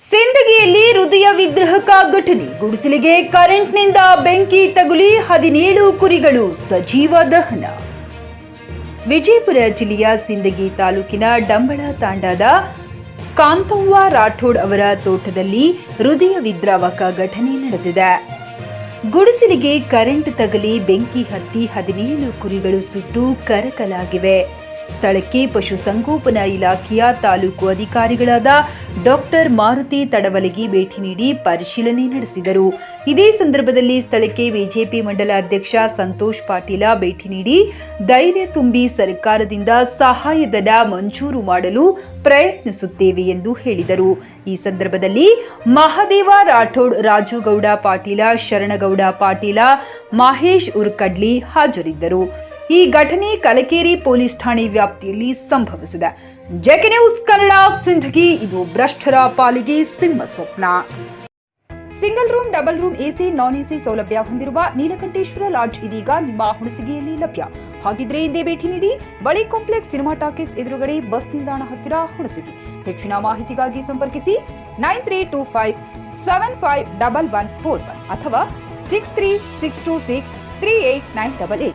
ಸಿಂದಗಿಯಲ್ಲಿ ಹೃದಯ ವಿದ್ರೋಹಕ ಘಟನೆ. ಗುಡಿಸಲಿಗೆ ಕರೆಂಟ್ನಿಂದ ಬೆಂಕಿ ತಗುಲಿ ಹದಿನೇಳು ಕುರಿಗಳು ಸಜೀವ ದಹನ. ವಿಜಯಪುರ ಜಿಲ್ಲೆಯ ಸಿಂದಗಿ ತಾಲೂಕಿನ ಡಂಬಳ ತಾಂಡಾದ ಕಾಂತವ್ವ ರಾಠೋಡ್ ಅವರ ತೋಟದಲ್ಲಿ ಹೃದಯ ವಿದ್ರಾವಕ ಘಟನೆ ನಡೆದಿದೆ. ಗುಡಿಸಲಿಗೆ ಕರೆಂಟ್ ತಗಲಿ ಬೆಂಕಿ ಹತ್ತಿ ಹದಿನೇಳು ಕುರಿಗಳು ಸುಟ್ಟು ಕರಕಲಾಗಿವೆ. ಸ್ಥಳಕ್ಕೆ ಪಶುಸಂಗೋಪನಾ ಇಲಾಖೆಯ ತಾಲೂಕು ಅಧಿಕಾರಿಗಳಾದ ಡಾಕ್ಟರ್ ಮಾರುತಿ ತಡವಲಗಿ ಭೇಟಿ ನೀಡಿ ಪರಿಶೀಲನೆ ನಡೆಸಿದರು. ಇದೇ ಸಂದರ್ಭದಲ್ಲಿ ಸ್ಥಳಕ್ಕೆ ಬಿಜೆಪಿ ಮಂಡಲ ಅಧ್ಯಕ್ಷ ಸಂತೋಷ್ ಪಾಟೀಲ ಭೇಟಿ ನೀಡಿ ಧೈರ್ಯ ತುಂಬಿ ಸರ್ಕಾರದಿಂದ ಸಹಾಯಧನ ಮಂಜೂರು ಮಾಡಲು ಪ್ರಯತ್ನಿಸುತ್ತೇವೆ ಎಂದು ಹೇಳಿದರು. ಈ ಸಂದರ್ಭದಲ್ಲಿ ಮಹದೇವ ರಾಠೋಡ್, ರಾಜುಗೌಡ ಪಾಟೀಲ, ಶರಣಗೌಡ ಪಾಟೀಲ, ಮಹೇಶ್ ಉರ್ಕಡ್ಲಿ ಹಾಜರಿದ್ದರು. ಈ ಘಟನೆ ಕಲಕೇರಿ ಪೊಲೀಸ್ ಠಾಣೆ ವ್ಯಾಪ್ತಿಯಲ್ಲಿ ಸಂಭವಿಸಿದೆ. JK news Kannada, Sindagi. ಇದು ಭ್ರಷ್ಟರ ಪಾಲಿಗೆ ಸಿಂಹ ಸ್ವಪ್ನ. Single room, double room, AC, non AC ಸೌಲಭ್ಯ ಹೊಂದಿರುವ ನೀಲಕಂಠೇಶ್ವರ ಲಾಡ್ಜ್ ಇದೀಗ ನಿಮ್ಮ ಹುಣಸಿಗೆಯಲ್ಲಿ ಲಭ್ಯ. ಹಾಗಿದ್ರೆ ಹಿಂದೆ ಭೇಟಿ ನೀಡಿ, ಬಳಿ ಕಾಂಪ್ಲೆಕ್ಸ್ ಸಿನಿಮಾ ಟಾಕೀಸ್ ಎದುರುಗಡೆ ಬಸ್ ನಿಲ್ದಾಣ ಹತ್ತಿರ ಹುಣಸಗಿ. ಹೆಚ್ಚಿನ ಮಾಹಿತಿಗಾಗಿ ಸಂಪರ್ಕಿಸಿ nine three two five seven five double one four one ಅಥವಾ six three six two six three eight nine double eight.